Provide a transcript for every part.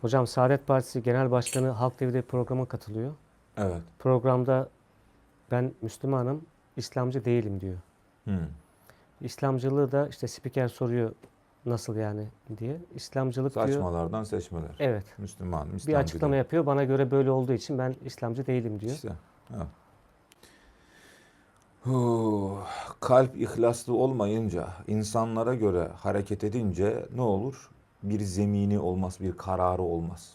Hocam Saadet Partisi Genel Başkanı Halk TV'de programa katılıyor. Evet. Programda ben Müslümanım, İslamcı değilim diyor. Hmm. İslamcılığı da işte spiker soruyor nasıl yani diye. İslamcılık diyor. Saçmalardan seçmeler. Evet. Müslüman, Müslüman. Bir açıklama yapıyor. Bana göre böyle olduğu için ben İslamcı değilim diyor. İşte. Evet. Huh, kalp ihlaslı olmayınca, insanlara göre hareket edince ne olur? Bir zemini olmaz, bir kararı olmaz.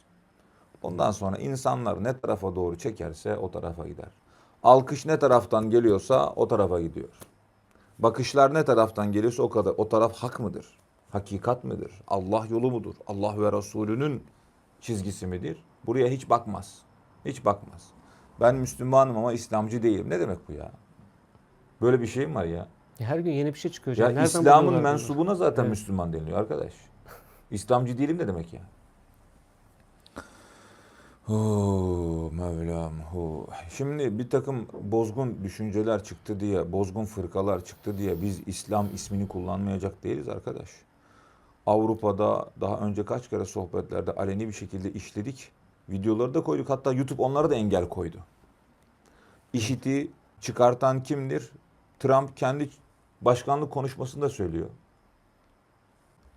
Ondan sonra insanlar ne tarafa doğru çekerse o tarafa gider. Alkış ne taraftan geliyorsa o tarafa gidiyor. Bakışlar ne taraftan geliyorsa o kadar o taraf hak mıdır? Hakikat mıdır? Allah yolu mudur? Allah ve Resulünün çizgisi midir? Buraya hiç bakmaz. Hiç bakmaz. Ben Müslümanım ama İslamcı değilim. Ne demek bu ya? Böyle bir şey mi var ya? Her gün yeni bir şey çıkıyor. Ya İslam'ın mensubuna zaten Evet. Müslüman deniliyor arkadaş. İslamcı değilim ne demek ya? Hu Mevlam hu. Şimdi bir takım bozgun düşünceler çıktı diye, bozgun fırkalar çıktı diye biz İslam ismini kullanmayacak değiliz arkadaş. Avrupa'da daha önce kaç kere sohbetlerde aleni bir şekilde işledik. Videoları da koyduk. Hatta YouTube onlara da engel koydu. İşiti çıkartan kimdir? Trump kendi başkanlık konuşmasında söylüyor.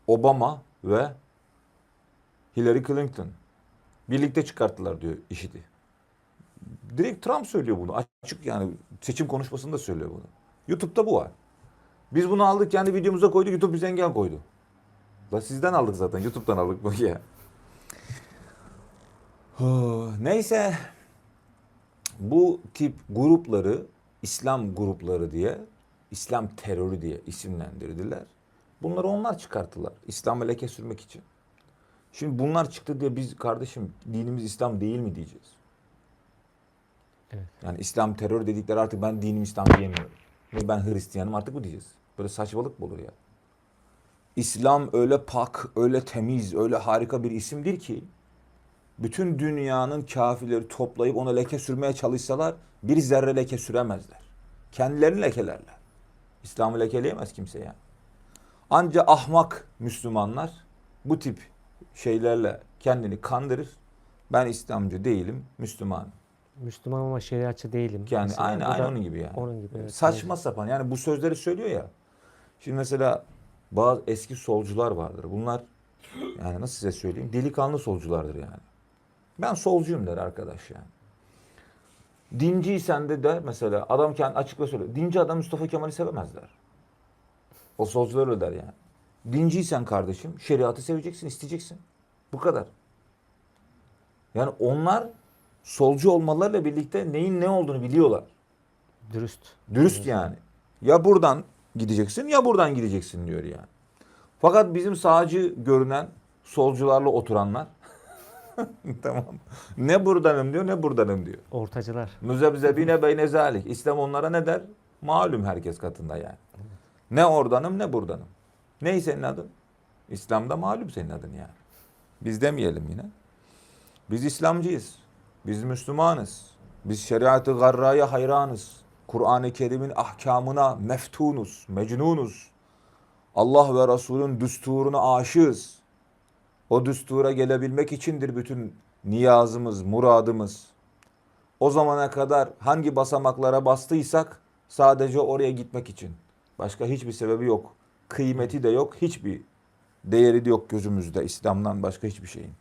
Obama ve Hillary Clinton birlikte çıkarttılar diyor işiti. Direkt Trump söylüyor bunu. Açık yani seçim konuşmasında söylüyor bunu. YouTube'da bu var. Biz bunu aldık kendi videomuza koyduk. YouTube bize engel koydu. Da sizden aldık zaten. YouTube'dan aldık bu ya. Neyse. Bu tip grupları İslam grupları diye, İslam terörü diye isimlendirdiler. Bunları onlar çıkarttılar. İslam'a leke sürmek için. Şimdi bunlar çıktı diye biz kardeşim dinimiz İslam değil mi diyeceğiz. Evet. Yani İslam terör dedikleri artık ben dinim İslam diyemiyorum. Ve ben Hristiyanım artık bu diyeceğiz. Böyle saçmalık mı olur ya? İslam öyle pak, öyle temiz, öyle harika bir isimdir ki bütün dünyanın kafirleri toplayıp ona leke sürmeye çalışsalar bir zerre leke süremezler. Kendilerini lekelerler. İslam'ı lekeleyemez kimse yani. Anca ahmak Müslümanlar bu tip şeylerle kendini kandırır. Ben İslamcı değilim, Müslümanım. Müslüman ama şeriatçı değilim. Yani Mesela aynı aynı onun gibi yani. Onun gibi evet. Saçma sapan yani bu sözleri söylüyor ya. Şimdi mesela bazı eski solcular vardır. Bunlar yani nasıl size söyleyeyim delikanlı solculardır yani. Ben solcuyum der arkadaş yani. Dinciysen de der mesela adam kendi açıkla söylüyor. Dinci adam Mustafa Kemal'i sevemezler. O solcular öyle der yani. Dinciysen kardeşim şeriatı seveceksin, isteyeceksin. Bu kadar. Yani onlar solcu olmalarıyla birlikte neyin ne olduğunu biliyorlar. Dürüst. Dürüst yani. Ya buradan gideceksin ya buradan gideceksin diyor yani. Fakat bizim sağcı görünen solcularla oturanlar tamam. Ne buradanım diyor ne buradanım diyor. Ortacılar. Müzebzebine beyne zalik. İslam onlara ne der? Malum herkes katında yani. Ne oradanım ne buradanım. Ney senin adın? İslam'da malum senin adın yani. Biz demeyelim yine. Biz İslamcıyız. Biz Müslümanız. Biz şeriatı garraya hayranız. Kur'an-ı Kerim'in ahkamına meftunuz, mecnunuz. Allah ve Resul'ün düsturuna aşığız. O düstura gelebilmek içindir bütün niyazımız, muradımız. O zamana kadar hangi basamaklara bastıysak sadece oraya gitmek için. Başka hiçbir sebebi yok. Kıymeti de yok, hiçbir değeri de yok gözümüzde İslam'dan başka hiçbir şeyin.